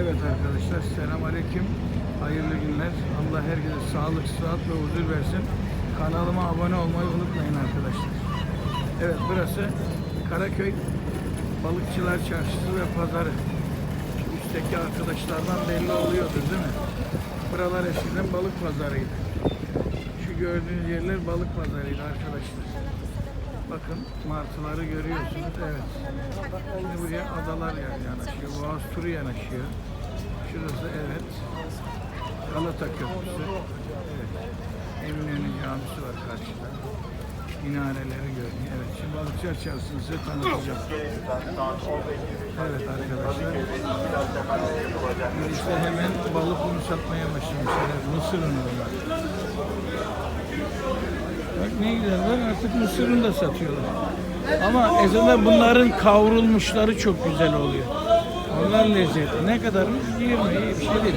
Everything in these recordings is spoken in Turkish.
Evet arkadaşlar selam aleyküm. Hayırlı günler. Allah herkese sağlık, sıhhat ve huzur versin. Kanalıma abone olmayı unutmayın arkadaşlar. Evet burası Karaköy Balıkçılar Çarşısı ve Pazarı. Üstteki arkadaşlardan belli oluyordur değil mi? Buralar eskiden balık pazarıydı. Şu gördüğünüz yerler balık pazarıydı arkadaşlar. Bakın martıları görüyorsunuz. Evet. Şimdi buraya adalar yanaşıyor. Boğaz turu yanaşıyor. Şurası evet. Galata Köprüsü. Evet. Eminönü Camisi var karşıda. Minareleri görünüyor. Evet. Şimdi Balıkçılar Çarşısı'nı size tanıtacağım. Evet arkadaşlar. İşte hemen balık unu satmaya başlamışlar. Mısır unu bunlar. Bak ne güzel bak artık mısır unu da satıyorlar. Ama esasında bunların kavrulmuşları çok güzel oluyor. Onlar lezzetli. Ne kadarmış? 20 iyi bir şey değil.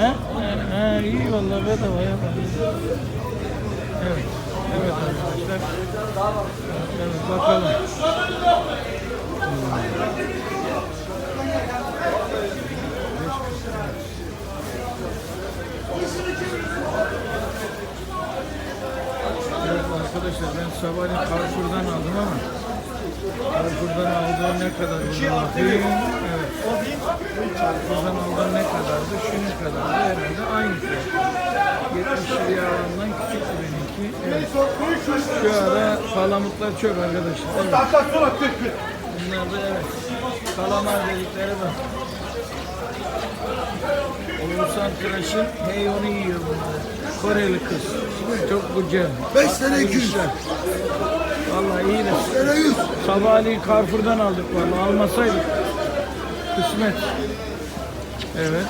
He? He, he, iyi vallahi bedava ya. Evet. Evet arkadaşlar. Evet bakalım. Evet arkadaşlar ben sabahleyin Carrefour'dan aldım ama Carrefour'dan aldığım ne kadar bunu bakayım. Evet. Carrefour'dan aldığım ne kadardı? Şunun kadardı herhalde aynı fiyat. 70 liraya alandan küçüktü benimki. Evet. Şu ara palamutlar çok arkadaşlar. Evet. Bunlar da evet. Kalamar dedikleri bu. Oğuzhan Tıraş'ın heyonu yiyor burada. Koreli kız. Çok güzel. 5 sene 200. İşler. Vallahi iyi de. Sene 100. Sabahleyin Carrefour'dan aldık vallahi almasaydık. Kısmet. Evet.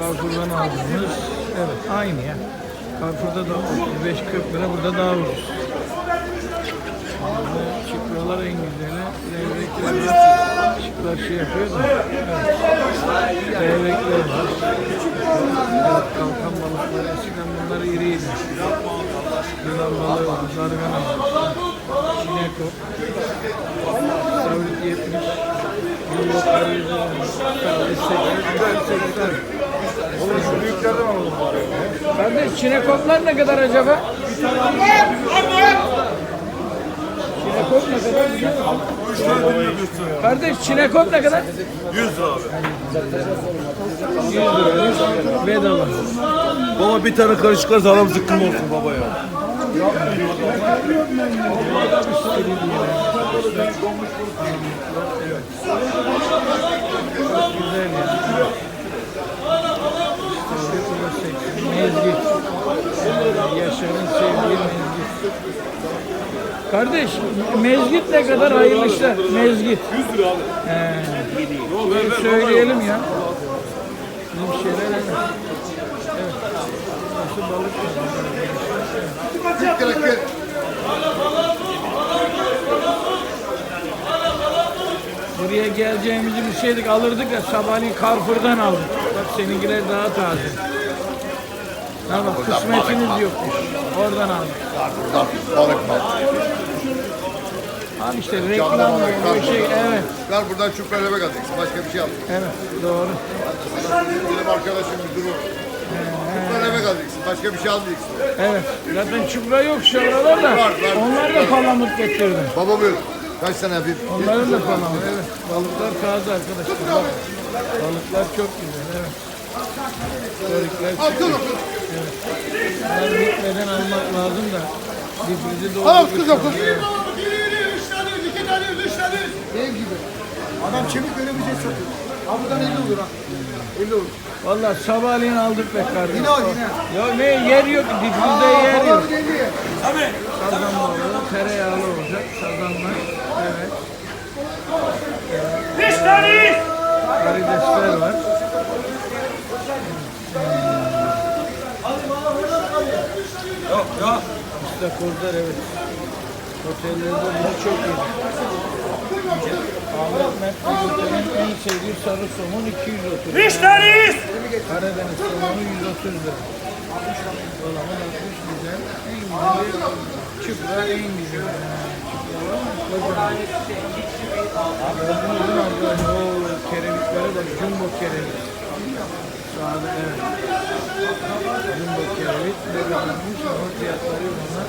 Carrefour'dan aldığımız. Evet aynı ya. Carrefour'da da 35-40 lira burada daha ucuz. Burada Çıpralar en güzeli. Levrekler Çıprar şey yapıyor da. Evet. Levrekler var. Evet, kalkan balıkları eskiden bunlar iriydi. Yılan balığı var, zargana var. Çineko. Savrit 70. Yıllık arayüzü var. Savrit 80. 80. Oğlum şu büyüklerden alalım bari. Kardeş çinekoplar ne kadar acaba? Çinekop ne kadar? 3 tane dinliyor götürüyor. Kardeş çinekop ne kadar? 100 lira abi. 100 lira. Bedava. Baba bir tane karı çıkarsa aram zıkkım olsun baba ya. Güzel ya. Mezgit. Yaşar'ın sevdiği mezgit. Kardeş, mezgit ne kadar hayırlı işler? Mezgit. 100 lira abi. Böyle söyleyelim ya. Bir şeyler evet. Evet. Nasıl balık var? Evet. Buraya geleceğimizi bilseydik alırdık ya sabahleyin Carrefour'dan aldık. Bak seninkiler daha taze. Bak kısmetiniz yokmuş. Oradan aldık. Buradan balık var. Abi işte reklam bu şey evet. Ver buradan çupraleme alacaksın. Başka bir şey al. Evet doğru. Benim arkadaşım bir durum. Çupraleme alacaksın. Başka bir şey almayacaksın. Evet. Zaten çupra yok şu aralarda. Var, var. Onlar da palamut getirdim. Baba buyur. Kaç tane yapayım? Onların da palamut. Evet. Balıklar taze arkadaşlar. Bak. Balıklar çok güzel. Evet. Börükler çıkıyor. Evet. Bunlar bitmeden almak lazım da. Difrizi Al doldurmuş. kızım, kız. Evet. Dev gibi. Adam çevik göremeyecek satıyor. Abi buradan 50 olur ha. 50 olur. Valla sabahleyin aldık be kardeşim. Yine al yine. Ya ne yer yok. Difrizde yer yok. Abi 50. Sazan balığı tereyağlı olacak. Sazanlar. Evet. Karidesler var. İstakozlar evet. Otellerde bunu çok iyi. Ahmet Mert Bey'in en sevdiği sarı somun 230 lira. Müşteriyiz. Karadeniz somonu 130 lira. Dolamın 60 güzel. En güzeli çıpra en güzel. Gördünüz mü arkadaşlar? O kerevitlere bak. Jumbo kerevit. Sağda evet. Kerevit belirlenmiş ama fiyatları bunlar.